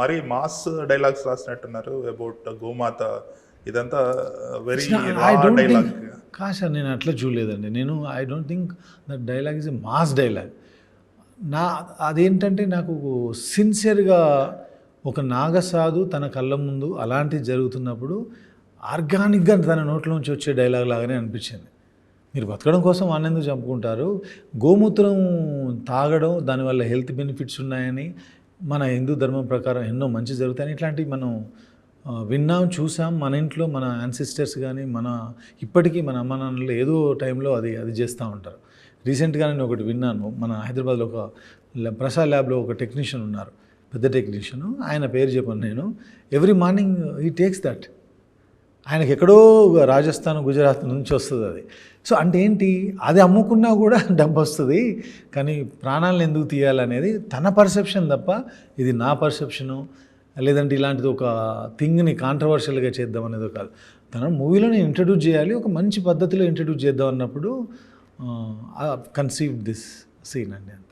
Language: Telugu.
మరి మాస్ డైలాగ్స్ రాసినట్టున్నారు అబౌట్ గోమాత. ఇదంతా వెరీ డైలాగ్. సార్ నేను అట్లా చూడలేదండి. నేను I don't think that dialogue is a mass dialogue నా అదేంటంటే నాకు సిన్సియర్గా ఒక నాగసాధు తన కళ్ళ ముందు అలాంటివి జరుగుతున్నప్పుడు ఆర్గానిక్గా తన నోట్లోంచి వచ్చే డైలాగ్ లాగానే అనిపించింది. మీరు బతకడం కోసం వాడిని చంపుకుంటారు? గోమూత్రం తాగడం దానివల్ల హెల్త్ బెనిఫిట్స్ ఉన్నాయని మన హిందూ ధర్మం ప్రకారం ఎన్నో మంచి జరుగుతాయని ఇట్లాంటివి మనం విన్నాం చూసాం. మన ఇంట్లో మన యాన్సిస్టర్స్ కానీ మన ఇప్పటికీ మన అమ్మ నాన్నలు ఏదో టైంలో అది అది చేస్తూ ఉంటారు. రీసెంట్గా నేను ఒకటి విన్నాను. మన హైదరాబాద్లో ఒక ప్రసాద్ ల్యాబ్లో ఒక టెక్నీషియన్ ఉన్నారు. పెద్ద టెక్నీషియన్. ఆయన పేరు చెప్పాను నేను. Every morning he takes that. ఆయనకి ఎక్కడో రాజస్థాన్ గుజరాత్ నుంచి వస్తుంది అది. సో అంటే ఏంటి? అది అమ్ముకున్నా కూడా డబ్బు వస్తుంది. కానీ ప్రాణాలను ఎందుకు తీయాలనేది తన పర్సెప్షన్ తప్ప ఇది నా పర్సెప్షను. లేదంటే ఇలాంటిది ఒక థింగ్ని కాంట్రవర్షియల్గా చేద్దాం అనేది కాదు. తన మూవీలోనే ఇంట్రడ్యూస్ చేయాలి ఒక మంచి పద్ధతిలో ఇంట్రడ్యూస్ చేద్దాం అన్నప్పుడు కన్సీవ్ దిస్ సీన్ అండి అంత.